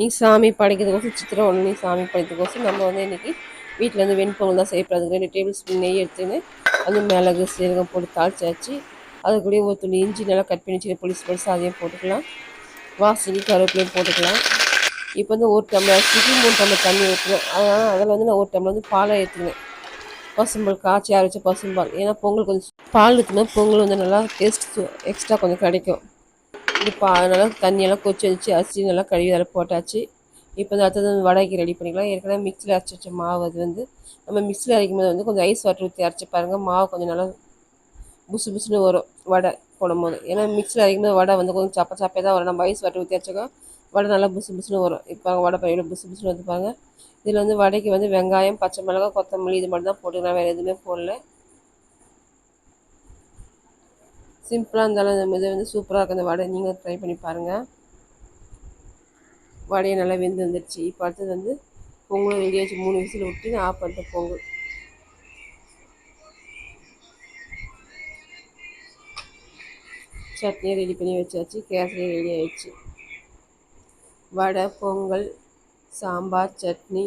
நீ சாமி படைக்கிறதுக்கோசம் சித்திரை ஒன்று சாமி படைக்கிறதுக்கோசம் நம்ம வந்து இன்றைக்கி வீட்டில் வந்து வெண்பொங்கல் தான் செய்யப்படுறது ரெண்டு டேபிள் ஸ்பூன் நெய் எடுத்துன்னு அது மிளகு சீரகம் போட்டு தாளிச்சாச்சு அது கூட ஒரு துணி இஞ்சி நல்லா கட் பண்ணி வச்சு பொலிஸ் பொலிஸ் அதையும் போட்டுக்கலாம். வாசனைக்கு கருவேப்பிலையும் போட்டுக்கலாம். இப்போ வந்து ஒரு டம்ளர் அரிசிக்கு மூணு டம்ளர் தண்ணி ஊற்றுவேன் அதனால் அதில் வந்து நான் ஒரு டம்ளர் வந்து பாலை ஏற்றுவேன் பசும்பால் காய்ச்சி அரைச்ச பசும்பால். ஏன்னா பொங்கல் கொஞ்சம் பால் ஊற்றினா பொங்கல் வந்து நல்லா டேஸ்ட் எக்ஸ்ட்ரா கொஞ்சம் கிடைக்கும். இது பா நல்லா தண்ணியெல்லாம் கொச்சி வச்சு அரிசி நல்லா கழுவி அதில் போட்டாச்சு. இப்போ வந்து அடுத்தது வந்து வடைக்கு ரெடி பண்ணிக்கலாம். ஏற்கனவே மிக்சியில் அரைச்சி வச்ச மாவு அது வந்து நம்ம மிக்சியில் அரைக்கும் போது வந்து கொஞ்சம் ஐஸ் வாட்டர் ஊற்றி அரைச்சி பாருங்கள் மாவு கொஞ்சம் நல்லா புசு புசுன்னு வரும் வடை போடும்போது. ஏன்னா மிக்சியில் அரைக்கும் போது வடை வந்து கொஞ்சம் சப்ப சப்பே தான் வரும். நம்ம ஐஸ் வாட்டர் ஊற்றி அரைச்சோக்கா வடை நல்லா புசு புசுன்னு வரும். இப்போ வடை பயிர் புசு புசுன்னு வந்து பாருங்கள் இதில் வந்து வடைக்கு வந்து வெங்காயம் பச்சை மிளகா கொத்தமல்லி இது மட்டும் தான் போட்டுக்கலாம். வேறு எதுவுமே போடல. சிம்பிளாக இருந்தாலும் அந்த இது வந்து சூப்பராக இருக்கும். அந்த வடை நீங்கள் ட்ரை பண்ணி பாருங்கள் வடையை நல்லா வெந்து வந்துடுச்சு இப்போ அடுத்தது வந்து பொங்கலும் ரெடி மூணு விசில் விட்டு நான் ஆஃப் பண்ணிட்டு பொங்கல். சட்னியை ரெடி பண்ணி வச்சாச்சு. கேசரி ரெடி ஆயிடுச்சு. வடை பொங்கல் சாம்பார் சட்னி